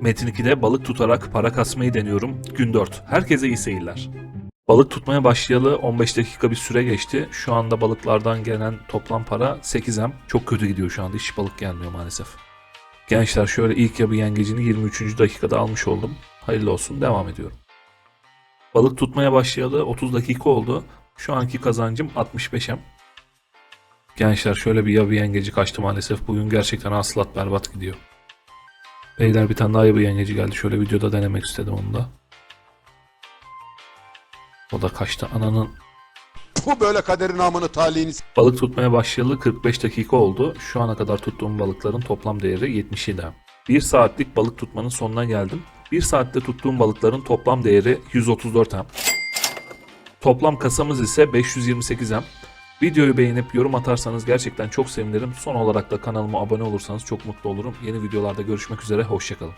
Metin 2'de balık tutarak para kasmayı deniyorum. Gün 4. Herkese iyi seyirler. Balık tutmaya başlayalı 15 dakika bir süre geçti. Şu anda balıklardan gelen toplam para 8M. Çok kötü gidiyor şu anda. Hiç balık gelmiyor maalesef. Gençler şöyle ilk yabi yengecini 23. dakikada almış oldum. Hayırlı olsun. Devam ediyorum. Balık tutmaya başlayalı 30 dakika oldu. Şu anki kazancım 65M. Gençler şöyle bir yabi yengeci kaçtı maalesef. Bugün gerçekten hasılat berbat gidiyor. Beyler bir tane daha yabi yengeci geldi. Şöyle videoda denemek istedim onu da. O da kaçtı. Ananın Bu böyle kaderin amını talihini Balık tutmaya başlayalı 45 dakika oldu. Şu ana kadar tuttuğum balıkların toplam değeri 77 hem. 1 saatlik balık tutmanın sonuna geldim. 1 saatte tuttuğum balıkların toplam değeri 134 hem. Toplam kasamız ise 528 hem. Videoyu beğenip yorum atarsanız gerçekten çok sevinirim. Son olarak da kanalıma abone olursanız çok mutlu olurum. Yeni videolarda görüşmek üzere, hoşçakalın.